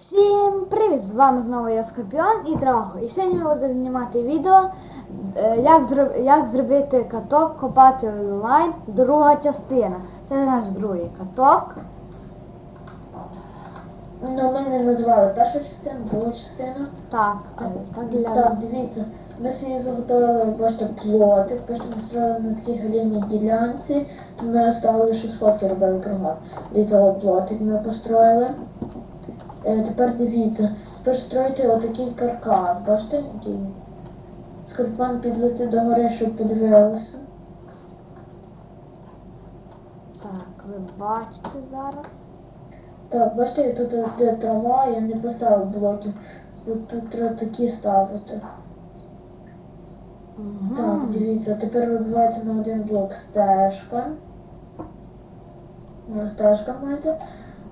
Всім привіт! З вами знову я Скорпіон і Драго. І сьогодні ми будемо знімати відео, е, як, зроб... як зробити каток копати онлайн, друга частина. Це наш другий каток. Ну, ми не називали першу частину, другу частину. Так, але так для Так, дивіться, ми сьогодні заготовили, бачите, плотик, бачите, ми строїли на такій галімій ділянці, ми ставили, що сходки робили кругом. Дивіться, о, плотик ми построїли. Е, тепер дивіться, тепер строїте отакий каркас, бачите, який? Скорпан підлети до гори, щоб подивилися. так, ви бачите зараз. Так, бачите, тут е, де трава, я не поставив блоків. Тут, тут треба такі ставити. Угу. Так, дивіться, тепер вибивається на один блок стежка. Ну, стежка маєте.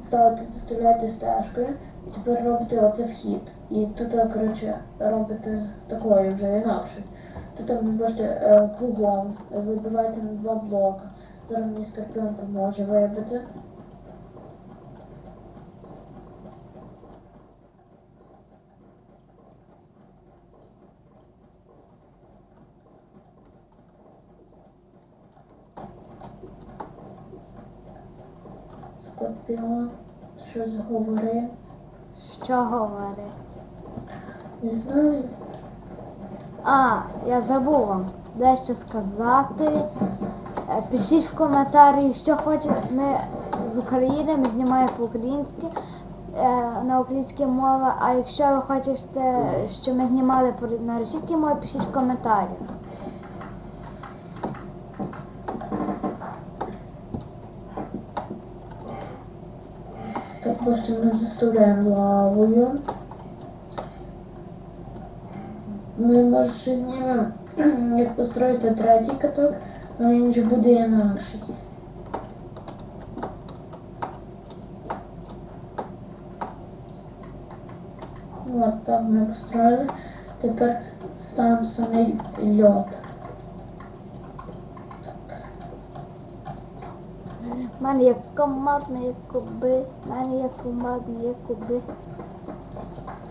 Ставите, заставляєте стежкою. І тепер робите оце вхід. І тут, е, коротше, робите такою вже інакше. Тут ви бачите е, кругом, е, вибиваєте на два блока. Зараз мені скорпіон допоможе вибити. Скорпіон щось говорив. Що говорить? Не знаю. А, я забув вам дещо сказати. Е, Пишіть в коментарі, що хочете. Ми з України, ми знімаємо по-українськи е, на українській мові. А якщо ви хочете, щоб ми знімали на російській мові, пишіть в коментарі. Так, бачите, ми заставляємо лавою. Ми може ще знімемо, як построїти третій каток, але він вже буде інакший. От так ми построїли. Тепер ставимо самий льот. У мене є командні куби, в мене є командні куби.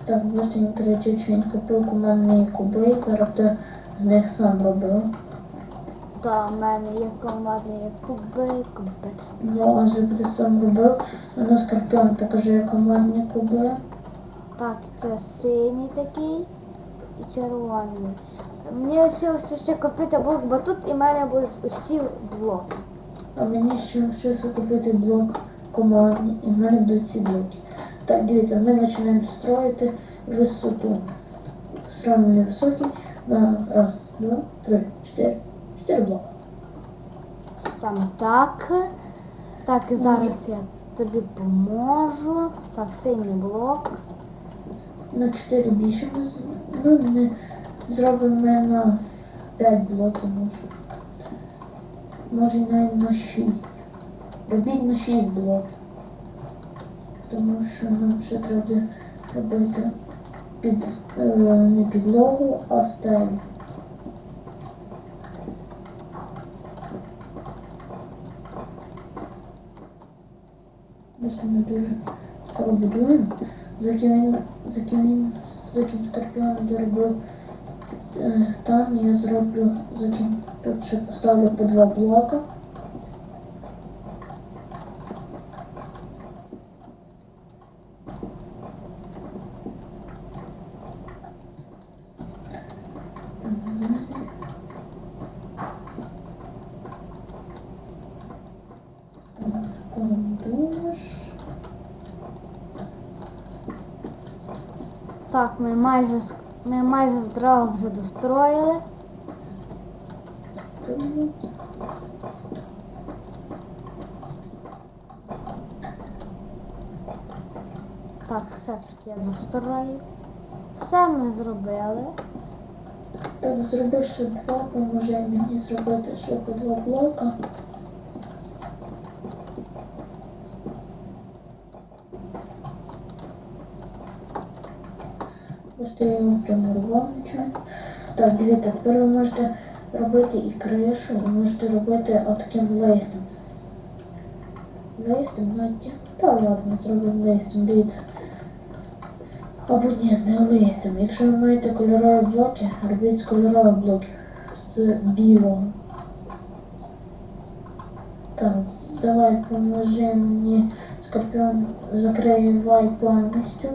Так, бачите, він кричить, що він купив командні куби, зараз ти з них сам робив. Та мене є командні куби, куби. Може б ти сам робив. Ну скорпіон покажи командні куби. Так, це синій такий і червоний. Мені лишилося ще купити блок батут і в мене будуть усі блоки. А мені ще лишився купити блок командні, і в мене будуть ці блоки. Так, дивіться, ми починаємо строїти висоту. Строїмо невисокий на раз, два, три, чотири. Чотири блоки. Саме так. Так, і зараз я тобі поможу. Так, синій блок. На 4 більше ми ну, зробимо на 5 блоків може. Може на 6. Робіть на 6 блоків. Тому що нам ще треба робити під, е, не підлогу, а стелю. Ми ж не дуже скоро будуємо. Закинем, закинем скорпіон доробив там, я зроблю, закин, тут ще поставлю по два блока. Так, ми майже ми майже з дрова вже достроїли. Так, все таки я дострою. Все ми зробили. Так, зроби ще два, поможе мені зробити ще по два блока. Я його нічого. Так, дивіться, тепер ви можете робити і кришу, і можете робити отаким листом. Листом, навіть. Та ладно, зробимо листом, дивіться. Або ні, не листям. Якщо ви маєте кольорові блоки, робіть з кольорових блоків. З білого. Так, давай поможи мені скорпіон закриє вай повністю.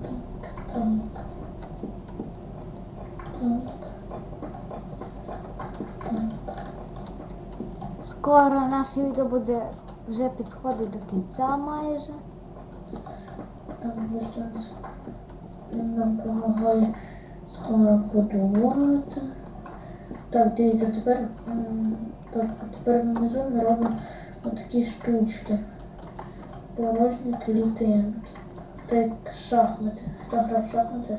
Так, так. Так. Скоро наше відео буде вже підходить до кінця майже. Що нам допомагає скоро. Так, дивіться, тепер, так, тепер внизу ми робимо отакі штучки. Порожні клітинки. Так шахмати. Хто грав шахмати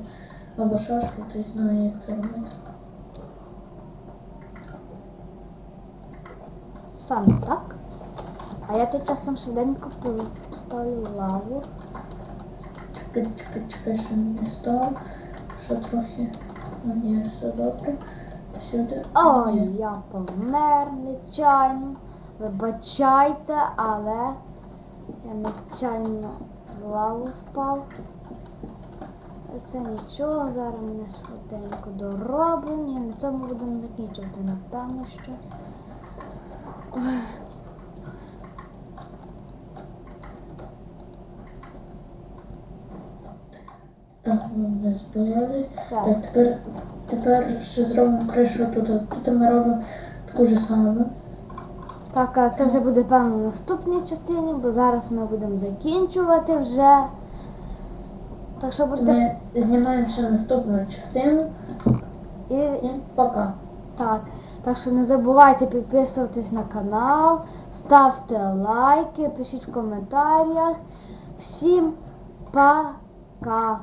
або шашки, той знає, як це робити. Саме так. А я тим часом швиденько поставлю лаву. Чекай, чекай, чекай, що не став. Що трохи. Ну, ні, все добре. Сюди. Ой, я помер нечайно. Вибачайте, але я нечайно в лаву впав. Це нічого, зараз ми швиденько доробимо і на цьому будемо закінчувати, напевно, що. Так, ми не збили. Так, тепер, тепер ще зробимо кришу тут. Тут ми робимо таку ж саму. Так, а це вже буде певно в наступній частині, бо зараз ми будемо закінчувати вже. Так що буде. Ми знімаємо ще наступну частину. І Всім пока. так. Так що не забувайте підписуватись на канал, ставте лайки, пишіть в коментарях. Всім пока!